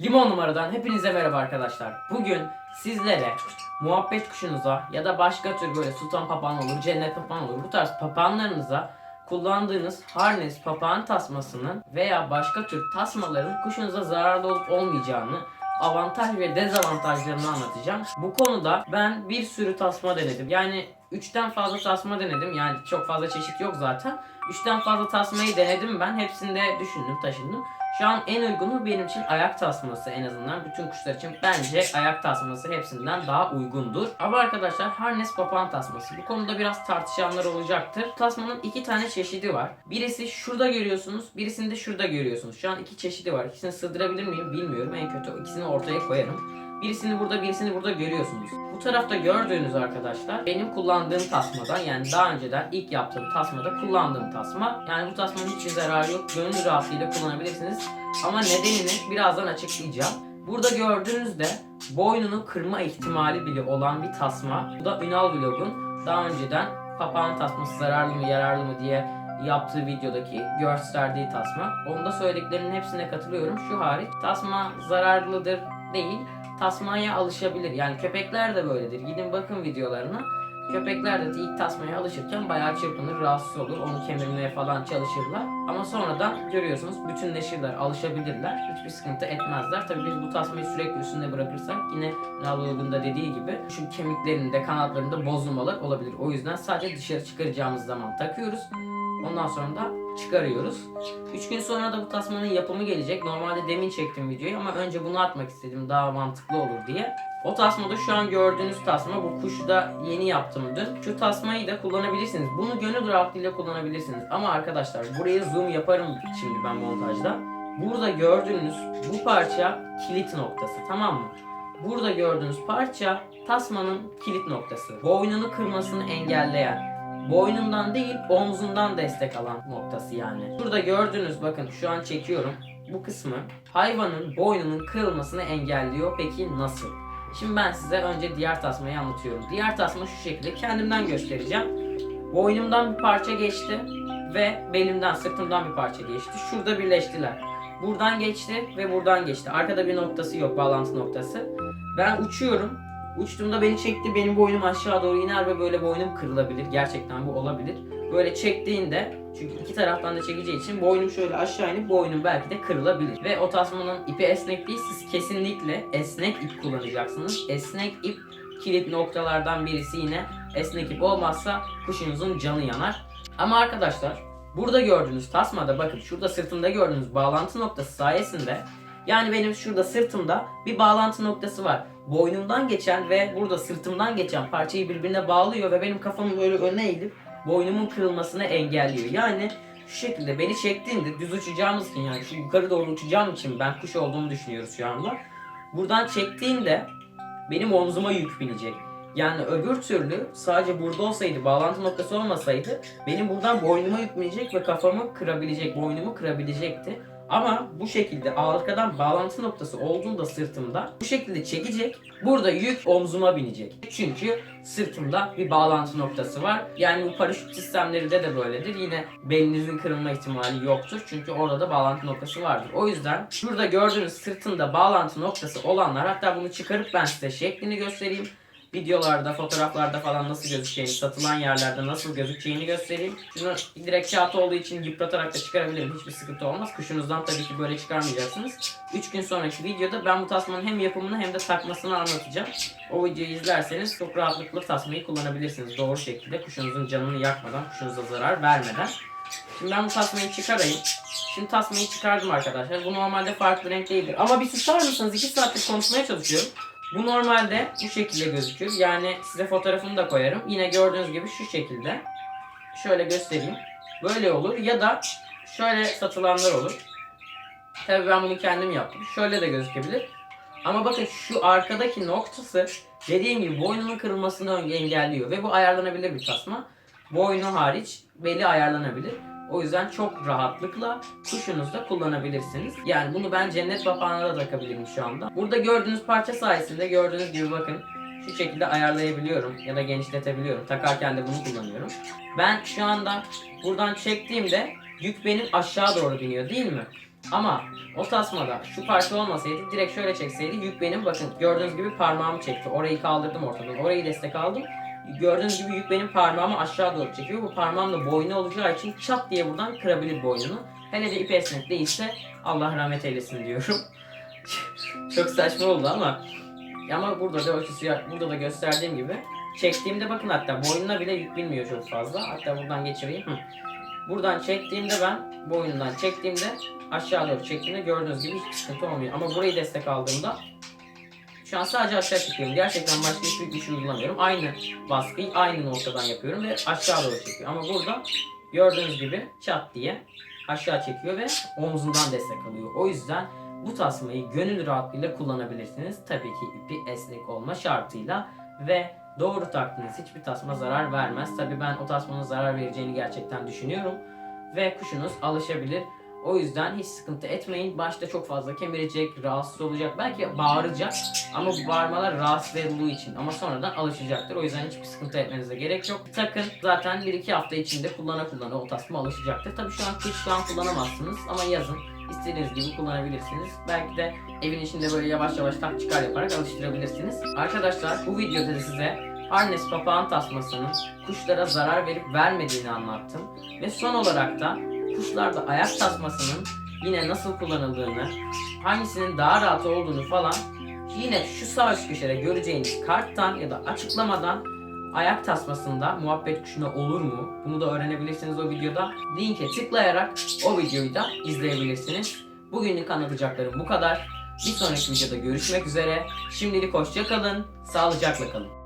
Limon numaradan hepinize merhaba arkadaşlar. Bugün sizlere muhabbet kuşunuza ya da başka tür böyle sultan papağan olur, cennet papağan olur bu tarz papağanlarınıza kullandığınız harness papağan tasmasının veya başka tür tasmaların kuşunuza zararlı olup olmayacağını avantaj ve dezavantajlarını anlatacağım. Bu konuda ben bir sürü tasma denedim. Yani 3'ten fazla tasma denedim. Yani çok fazla çeşit yok zaten. 3'ten fazla tasmayı denedim ben. Hepsinde düşündüm, taşındım. Şu an en uygunu benim için ayak tasması en azından. Bütün kuşlar için bence ayak tasması hepsinden daha uygundur. Ama arkadaşlar harness papağan tasması. Bu konuda biraz tartışanlar olacaktır. Tasmanın iki tane çeşidi var. Birisi şurada görüyorsunuz, birisini de şurada görüyorsunuz. Şu an iki çeşidi var. İkisini sığdırabilir miyim bilmiyorum. En kötü ikisini ortaya koyarım. Birisini burada birisini burada görüyorsunuz. Bu tarafta gördüğünüz arkadaşlar benim kullandığım tasmadan yani daha önceden ilk yaptığım tasmada kullandığım tasma. Yani bu tasmanın hiçbir zararı yok. Gönül rahatlığıyla kullanabilirsiniz. Ama nedenini birazdan açıklayacağım. Burada gördüğünüzde boynunu kırma ihtimali bile olan bir tasma. Bu da Ünal Vlog'un daha önceden papağan tasması zararlı mı yararlı mı diye yaptığı videodaki gösterdiği tasma. Onda söylediklerinin hepsine katılıyorum. Şu hariç tasma zararlıdır değil tasmaya alışabilir. Yani köpekler de böyledir. Gidin bakın videolarına. Köpekler de ilk tasmaya alışırken bayağı çırpınır, rahatsız olur. Onu kemirmeye falan çalışırlar. Ama sonradan görüyorsunuz bütünleşirler, alışabilirler. Hiçbir sıkıntı etmezler. Tabii biz bu tasmayı sürekli üstünde bırakırsak yine Nalolog'un da dediği gibi şu kemiklerinde, kanatlarında bozulmalar olabilir. O yüzden sadece dışarı çıkaracağımız zaman takıyoruz. Ondan sonra da çıkarıyoruz. 3 gün sonra da bu tasmanın yapımı gelecek. Normalde demin çektim videoyu ama önce bunu atmak istedim daha mantıklı olur diye. O tasmada şu an gördüğünüz tasma bu kuşu da yeni yaptım dün. Şu tasmayı da kullanabilirsiniz. Bunu gönül rahatlığıyla kullanabilirsiniz. Ama arkadaşlar buraya zoom yaparım şimdi ben montajda. Burada gördüğünüz bu parça kilit noktası tamam mı? Burada gördüğünüz parça tasmanın kilit noktası. Boynunu kırmasını engelleyen boynundan değil omzundan destek alan noktası yani. Burada gördüğünüz bakın şu an çekiyorum. Bu kısmı hayvanın boynunun kırılmasını engelliyor. Peki nasıl? Şimdi ben size önce diğer tasmayı anlatıyorum. Diğer tasma şu şekilde kendimden göstereceğim. Boynumdan bir parça geçti ve belimden sırtımdan bir parça geçti. Şurada birleştiler. Buradan geçti ve buradan geçti. Arkada bir noktası yok, bağlantı noktası. Ben uçuyorum. Uçtuğumda beni çekti, benim boynum aşağı doğru iner ve böyle boynum kırılabilir. Gerçekten bu olabilir. Böyle çektiğinde, çünkü iki taraftan da çekeceği için boynum şöyle aşağı inip boynum belki de kırılabilir. Ve o tasmanın ipi esnek değil, siz kesinlikle esnek ip kullanacaksınız. Esnek ip kilit noktalardan birisi yine esnek ip olmazsa kuşunuzun canı yanar. Ama arkadaşlar burada gördüğünüz tasmada bakın şurada sırtımda gördüğünüz bağlantı noktası sayesinde yani benim şurada sırtımda bir bağlantı noktası var. Boynumdan geçen ve burada sırtımdan geçen parçayı birbirine bağlıyor ve benim kafamı böyle öne eğilip boynumun kırılmasını engelliyor. Yani şu şekilde beni çektiğinde düz uçacağımız için yani şu yukarı doğru uçacağım için ben kuş olduğumu düşünüyoruz şu anda. Buradan çektiğinde benim omzuma yük binecek. Yani öbür türlü sadece burada olsaydı, bağlantı noktası olmasaydı benim buradan boynuma yük binecek ve kafamı kırabilecek, boynumu kırabilecekti. Ama bu şekilde arkadan bağlantı noktası olduğunda sırtımda bu şekilde çekecek. Burada yük omzuma binecek. Çünkü sırtımda bir bağlantı noktası var. Yani bu paraşüt sistemlerinde de böyledir. Yine belinizin kırılma ihtimali yoktur. Çünkü orada da bağlantı noktası vardır. O yüzden şurada gördüğünüz sırtında bağlantı noktası olanlar hatta bunu çıkarıp ben size şeklini göstereyim videolarda, fotoğraflarda falan nasıl gözükeceğini, satılan yerlerde nasıl gözükeceğini göstereyim. Şunu direkt kağıt olduğu için yıpratarak da çıkarabilirim. Hiçbir sıkıntı olmaz. Kuşunuzdan tabii ki böyle çıkarmayacaksınız. 3 gün sonraki videoda ben bu tasmanın hem yapımını hem de takmasını anlatacağım. O videoyu izlerseniz çok rahatlıkla tasmayı kullanabilirsiniz. Doğru şekilde kuşunuzun canını yakmadan, kuşunuza zarar vermeden. Şimdi ben bu tasmayı çıkarayım. Şimdi tasmayı çıkardım arkadaşlar. Bu normalde farklı renk değildir. Ama bir susar mısınız? 2 saattir konuşmaya çalışıyorum. Bu normalde bu şekilde gözükür. Yani size fotoğrafını da koyarım. Yine gördüğünüz gibi şu şekilde. Şöyle göstereyim. Böyle olur ya da şöyle satılanlar olur. Tabii ben bunu kendim yaptım. Şöyle de gözükebilir. Ama bakın şu arkadaki noktası dediğim gibi boynunun kırılmasını engelliyor ve bu ayarlanabilir bir tasma. Boynu hariç beli ayarlanabilir. O yüzden çok rahatlıkla kuşunuzda kullanabilirsiniz. Yani bunu ben cennet papağanına da takabilirim şu anda. Burada gördüğünüz parça sayesinde gördüğünüz gibi bakın şu şekilde ayarlayabiliyorum ya da genişletebiliyorum. Takarken de bunu kullanıyorum. Ben şu anda buradan çektiğimde yük benim aşağı doğru biniyor değil mi? Ama o tasmada şu parça olmasaydı direkt şöyle çekseydi yük benim bakın gördüğünüz gibi parmağımı çekti. Orayı kaldırdım ortadan. Orayı destek aldım. Gördüğünüz gibi yük benim parmağımı aşağı doğru çekiyor. Bu parmağım da boynu olacağı için çat diye buradan kırabilir boynunu. Hele de ip esnek değilse Allah rahmet eylesin diyorum. Çok saçma oldu ama ama burada da ölçüsü burada da gösterdiğim gibi çektiğimde bakın hatta boynuna bile yük binmiyor çok fazla. Hatta buradan geçireyim. Hı. Buradan çektiğimde ben boynundan çektiğimde aşağı doğru çektiğimde gördüğünüz gibi hiçbir sıkıntı olmuyor. Ama burayı destek aldığımda şu an sadece aşağı çekiyorum. Gerçekten başka hiçbir şey uygulamıyorum. Aynı baskıyı aynı noktadan yapıyorum ve aşağı doğru çekiyor. Ama burada gördüğünüz gibi çat diye aşağı çekiyor ve omzundan destek alıyor. O yüzden bu tasmayı gönül rahatlığıyla kullanabilirsiniz. Tabii ki ipi esnek olma şartıyla ve doğru taktığınız hiçbir tasma zarar vermez. Tabii ben o tasmanın zarar vereceğini gerçekten düşünüyorum. Ve kuşunuz alışabilir. O yüzden hiç sıkıntı etmeyin. Başta çok fazla kemirecek, rahatsız olacak. Belki bağıracak ama bu bağırmalar rahatsız olduğu için. Ama sonradan alışacaktır. O yüzden hiçbir sıkıntı etmenize gerek yok. Takın zaten 1-2 hafta içinde kullana kullana o tasma alışacaktır. Tabii şu an kış şu an kullanamazsınız ama yazın istediğiniz gibi kullanabilirsiniz. Belki de evin içinde böyle yavaş yavaş tak çıkar yaparak alıştırabilirsiniz. Arkadaşlar bu videoda da size Harness papağan tasmasının kuşlara zarar verip vermediğini anlattım. Ve son olarak da kuşlarda ayak tasmasının yine nasıl kullanıldığını, hangisinin daha rahat olduğunu falan yine şu sağ üst köşede göreceğiniz karttan ya da açıklamadan ayak tasmasında muhabbet kuşuna olur mu? Bunu da öğrenebilirsiniz o videoda. Linke tıklayarak o videoyu da izleyebilirsiniz. Bugünlük anlatacaklarım bu kadar. Bir sonraki videoda görüşmek üzere. Şimdilik hoşça kalın, sağlıcakla kalın.